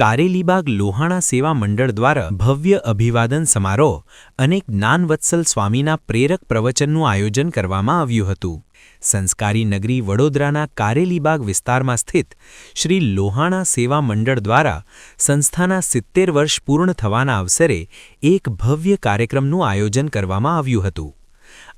કારેલીબાગ લોહાણા સેવા મંડળ દ્વારા ભવ્ય અભિવાદન સમારોહ અને જ્ઞાનવત્સલ સ્વામીના પ્રેરક પ્રવચનનું આયોજન કરવામાં આવ્યું હતું. સંસ્કારી નગરી વડોદરાના કારેલીબાગ વિસ્તારમાં સ્થિત શ્રી લોહાણા સેવા મંડળ દ્વારા સંસ્થાના સિત્તેર વર્ષ પૂર્ણ થવાના અવસરે એક ભવ્ય કાર્યક્રમનું આયોજન કરવામાં આવ્યું હતું.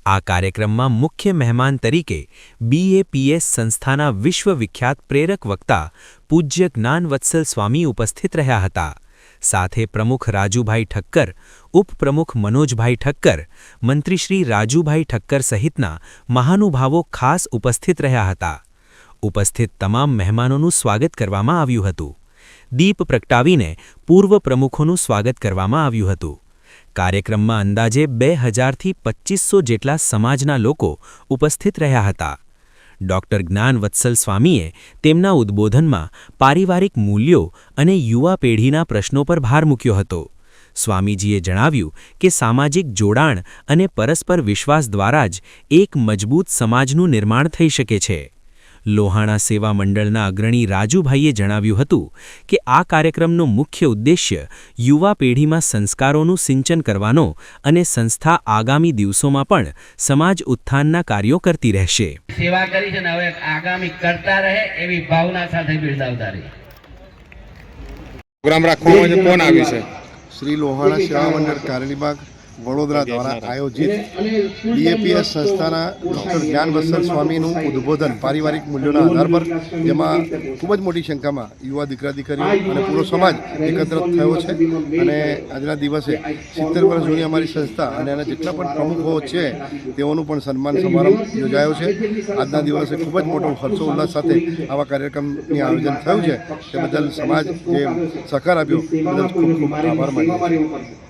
આ કાર્યક્રમમાં મુખ્ય મહેમાન તરીકે બીએપીએસ સંસ્થાના વિશ્વવિખ્યાત પ્રેરક વક્તા પૂજ્ય જ્ઞાનવત્સલ સ્વામી ઉપસ્થિત રહ્યા હતા. સાથે પ્રમુખ રાજુભાઈ ઠક્કર, ઉપપ્રમુખ મનોજભાઈ ઠક્કર મંત્રીશ્રી રાજુભાઈ ઠક્કર સહિતના મહાનુભાવો ખાસ ઉપસ્થિત રહ્યા હતા. ઉપસ્થિત તમામ મહેમાનોનું સ્વાગત કરવામાં આવ્યું હતું. દીપ પ્રગટાવીને પૂર્વ પ્રમુખોનું સ્વાગત કરવામાં આવ્યું હતું. કાર્યક્રમમાં અંદાજે બે હજારથી પચીસો જેટલા સમાજના લોકો ઉપસ્થિત રહ્યા હતા. ડોક્ટર જ્ઞાનવત્સલ સ્વામીએ તેમના ઉદ્બોધનમાં પારિવારિક મૂલ્યો અને યુવા પેઢીના પ્રશ્નો પર ભાર મૂક્યો હતો. સ્વામીજીએ જણાવ્યું કે સામાજિક જોડાણ અને પરસ્પર વિશ્વાસ દ્વારા જ એક મજબૂત સમાજનું નિર્માણ થઈ શકે છે. લોહાણા સેવા મંડળના અગ્રણી રાજુભાઈએ જણાવ્યું હતું કે આ કાર્યક્રમનો મુખ્ય ઉદ્દેશ્ય યુવા પેઢીમાં સંસ્કારોનું સિંચન કરવાનો અને સંસ્થા આગામી દિવસોમાં પણ સમાજ ઉત્થાનના કાર્યો કરતી રહેશે. સેવા કરી છે ને હવે આગામી કરતા રહે એવી ભાવના સાથે બિરદાવતા રહી પ્રોગ્રામ રાખવામાં કોણ આવ્યું છે શ્રી લોહાણા સેવા મંડળ કારણીબાગ વડોદરા દ્વારા આયોજિત બીએપીએસ સંસ્થાના ડૉક્ટર જ્ઞાન સ્વામીનું ઉદ્બોધન પારિવારિક મૂલ્યોના આધાર પર જેમાં ખૂબ જ મોટી સંખ્યામાં યુવા દીકરા દીકરીઓ અને પૂરો સમાજ એકત્ર થયો છે. અને આજના દિવસે સિત્તેર વર્ષ જૂની અમારી સંસ્થા અને એના જેટલા પણ પ્રમુખો છે તેઓનું પણ સન્માન સમારંભ યોજાયો છે. આજના દિવસે ખૂબ જ મોટો હર્ષો ઉલ્લાસ સાથે આવા કાર્યક્રમની આયોજન થયું છે. તે બદલ સમાજ જે સહકાર આપ્યો બદલ ખૂબ ખૂબ આભાર છીએ